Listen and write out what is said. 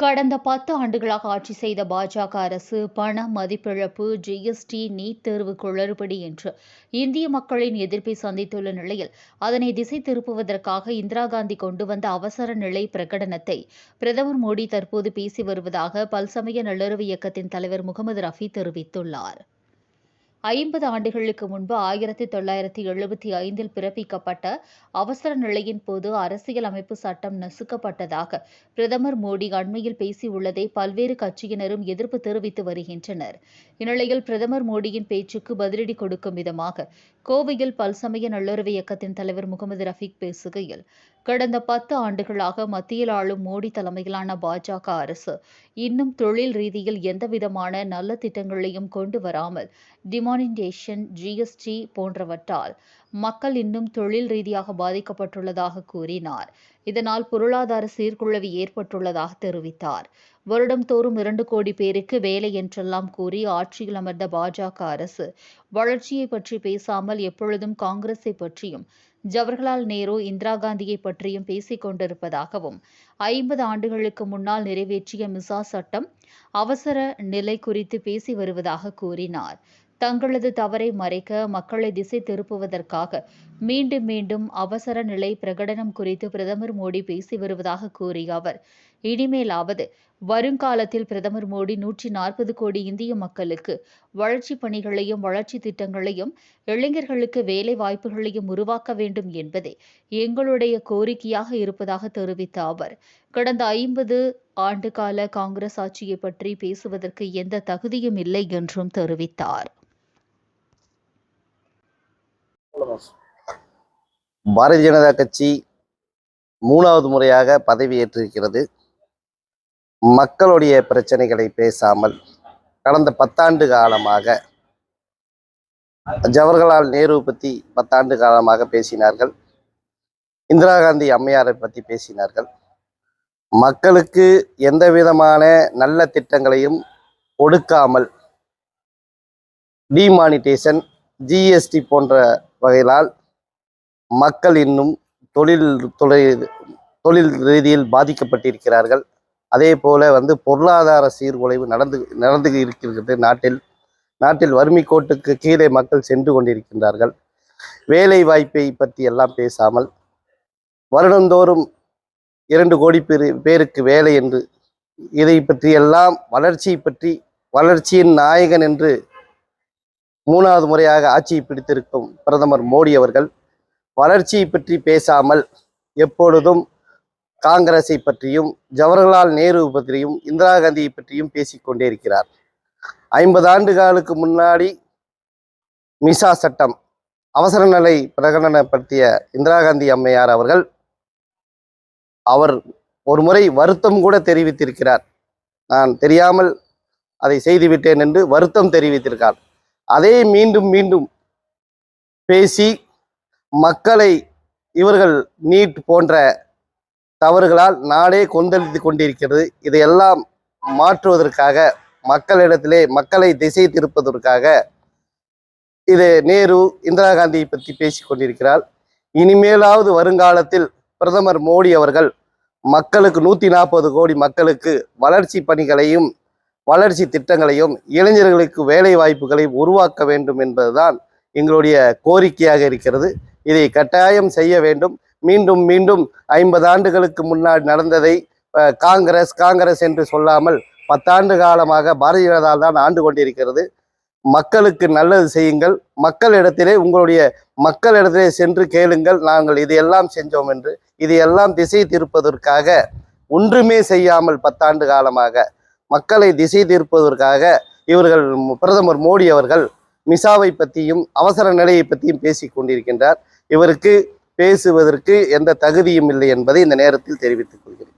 கடந்த பத்து ஆண்டுகளாக ஆட்சி செய்த பாஜக அரசு பண மதிப்பிழப்பு ஜிஎஸ்டி நீட் தேர்வு குளறுபடி என்று இந்திய மக்களின் எதிர்ப்பை சந்தித்துள்ள நிலையில் அதனை திசை திருப்புவதற்காக இந்திரா காந்தி கொண்டு வந்த அவசர நிலை பிரகடனத்தை பிரதமர் மோடி தற்போது பேசி வருவதாக பல்சமய நல்லுறவு இயக்கத்தின் தலைவர் முகமது ரஃபி தெரிவித்துள்ளார். ஐம்பது ஆண்டுகளுக்கு முன்பு ஆயிரத்தி தொள்ளாயிரத்தி எழுபத்தி ஐந்தில் பிறப்பிக்கப்பட்ட அவசர நிலையின் போது அரசியல் அமைப்பு சட்டம் நசுக்கப்பட்டதாக பிரதமர் மோடி அண்மையில் பேசியுள்ளதை பல்வேறு கட்சியினரும் எதிர்ப்பு தெரிவித்து வருகின்றனர். இந்நிலையில் பிரதமர் மோடியின் பேச்சுக்கு பதிலடி கொடுக்கும் விதமாக கோவையில் பல்சமய நல்லுறவு இயக்கத்தின் தலைவர் முகமது ரஃபீக் பேசுகையில் கடந்த பத்து ஆண்டுகளாக மத்தியில் ஆளும் மோடி தலைமையிலான பாஜக அரசு இன்னும் தொழில் ரீதியில் எந்தவிதமான நல்ல திட்டங்களையும் கொண்டு வராமல் டிமானிண்டேஷன் ஜிஎஸ்டி போன்றவற்றால் மக்கள் இன்னும் தொழில் ரீதியாக பாதிக்கப்பட்டுள்ளதாக கூறினார். இதனால் பொருளாதார சீர்குழவு ஏற்பட்டுள்ளதாக தெரிவித்தார். வருடம் தோறும் இரண்டு கோடி பேருக்கு வேலை என்றெல்லாம் கூறி ஆட்சியில் அமர்ந்த பாஜக அரசு வளர்ச்சியை பற்றி பேசாமல் எப்பொழுதும் காங்கிரஸை பற்றியும் ஜவஹர்லால் நேரு இந்திரா காந்தியை பற்றியும் பேசிக் கொண்டிருப்பதாகவும் ஐம்பது ஆண்டுகளுக்கு முன்னால் நிறைவேற்றிய மிசா சட்டம் அவசர நிலை குறித்து பேசி வருவதாக கூறினார். தங்களது தவறை மறைக்க மக்களை திசை திருப்புவதற்காக மீண்டும் மீண்டும் அவசர நிலை பிரகடனம் குறித்து பிரதமர் மோடி பேசி வருவதாக கூறிய அவர். இனிமேலாவது வருங்காலத்தில் பிரதமர் மோடி நூற்றி நாற்பது கோடி இந்திய மக்களுக்கு வளர்ச்சி பணிகளையும் வளர்ச்சி திட்டங்களையும் இளைஞர்களுக்கு வேலை வாய்ப்புகளையும் உருவாக்க வேண்டும் என்பதே எங்களுடைய கோரிக்கையாக இருப்பதாக தெரிவித்த அவர். கடந்த ஐம்பது ஆண்டுகால காங்கிரஸ் ஆட்சியை பற்றி பேசுவதற்கு எந்த தகுதியும் இல்லை என்றும் தெரிவித்தார். பாரதிய ஜனதா கட்சி மூணாவது முறையாக பதவியேற்றிருக்கிறது மக்களுடைய பிரச்சனைகளை பேசாமல் கடந்த பத்தாண்டு காலமாக ஜவஹர்லால் நேரு பற்றி பத்தாண்டு காலமாக பேசினார்கள். இந்திரா காந்தி அம்மையாரை பற்றி பேசினார்கள். மக்களுக்கு எந்த விதமான நல்ல திட்டங்களையும் கொடுக்காமல் டிமானிட்டேஷன் ஜிஎஸ்டி போன்ற வகையிலால் மக்கள் இன்னும் தொழில் தொழில் தொழில் ரீதியில் பாதிக்கப்பட்டிருக்கிறார்கள். அதே போல வந்து பொருளாதார சீர்குலைவு நடந்து நடந்து இருக்கிறது நாட்டில். நாட்டில் வறுமை கோட்டுக்கு கீழே மக்கள் சென்று கொண்டிருக்கின்றார்கள். வேலை வாய்ப்பை பற்றி எல்லாம் பேசாமல் வருடந்தோறும் இரண்டு கோடி பேரு பேருக்கு வேலை என்று இதை பற்றி எல்லாம் வளர்ச்சியை பற்றி வளர்ச்சியின் நாயகன் என்று மூணாவது முறையாக ஆட்சியை பிடித்திருக்கும் பிரதமர் மோடி அவர்கள் வளர்ச்சியை பற்றி பேசாமல் எப்பொழுதும் காங்கிரஸை பற்றியும் ஜவஹர்லால் நேரு பற்றியும் இந்திரா காந்தியை பற்றியும் பேசிக்கொண்டே இருக்கிறார். ஐம்பது ஆண்டுகளுக்கு முன்னாடி மிசா சட்டம் அவசர நிலை பிரகடனப்படுத்திய இந்திரா காந்தி அம்மையார் அவர்கள் அவர் ஒரு முறை வருத்தம் கூட தெரிவித்திருக்கிறார். நான் தெரியாமல் அதை செய்துவிட்டேன் என்று வருத்தம் தெரிவித்திருக்கார். அதே மீண்டும் மீண்டும் பேசி மக்களை இவர்கள் நீட் போன்ற தவறுகளால் நாடே கொந்தளித்து கொண்டிருக்கிறது. இதையெல்லாம் மாற்றுவதற்காக மக்களிடத்திலே மக்களை திசை திருப்பதற்காக இது நேரு இந்திரா காந்தியை பற்றி பேசி கொண்டிருக்கிறார். இனிமேலாவது வருங்காலத்தில் பிரதமர் மோடி அவர்கள் மக்களுக்கு நூற்றி நாற்பது கோடி மக்களுக்கு வளர்ச்சி பணிகளையும் வளர்ச்சி திட்டங்களையும் இளைஞர்களுக்கு வேலை வாய்ப்புகளை உருவாக்க வேண்டும் என்பதுதான் எங்களுடைய கோரிக்கையாக இருக்கிறது. இதை கட்டாயம் செய்ய வேண்டும். மீண்டும் மீண்டும் ஐம்பது ஆண்டுகளுக்கு முன்னாடி நடந்ததை காங்கிரஸ் காங்கிரஸ் என்று சொல்லாமல் பத்தாண்டு காலமாக பாரதிய ஜனதா தான் ஆண்டு கொண்டிருக்கிறது. மக்களுக்கு நல்லது செய்யுங்கள். மக்களிடத்திலே உங்களுடைய மக்களிடத்திலே சென்று கேளுங்கள். நாங்கள் இதையெல்லாம் செஞ்சோம் என்று இதையெல்லாம் திசை திருப்பதற்காக ஒன்றுமே செய்யாமல் பத்தாண்டு காலமாக மக்களை திசை திருப்பதற்காக இவர்கள் பிரதமர் மோடி அவர்கள் மிசாவை பற்றியும் அவசர நிலையை பற்றியும் பேசிக் கொண்டிருக்கின்றார். இவருக்கு பேசுவதற்கு எந்த தகுதியும் இல்லை என்பதை இந்த நேரத்தில் தெரிவித்துக் கொள்கிறேன்.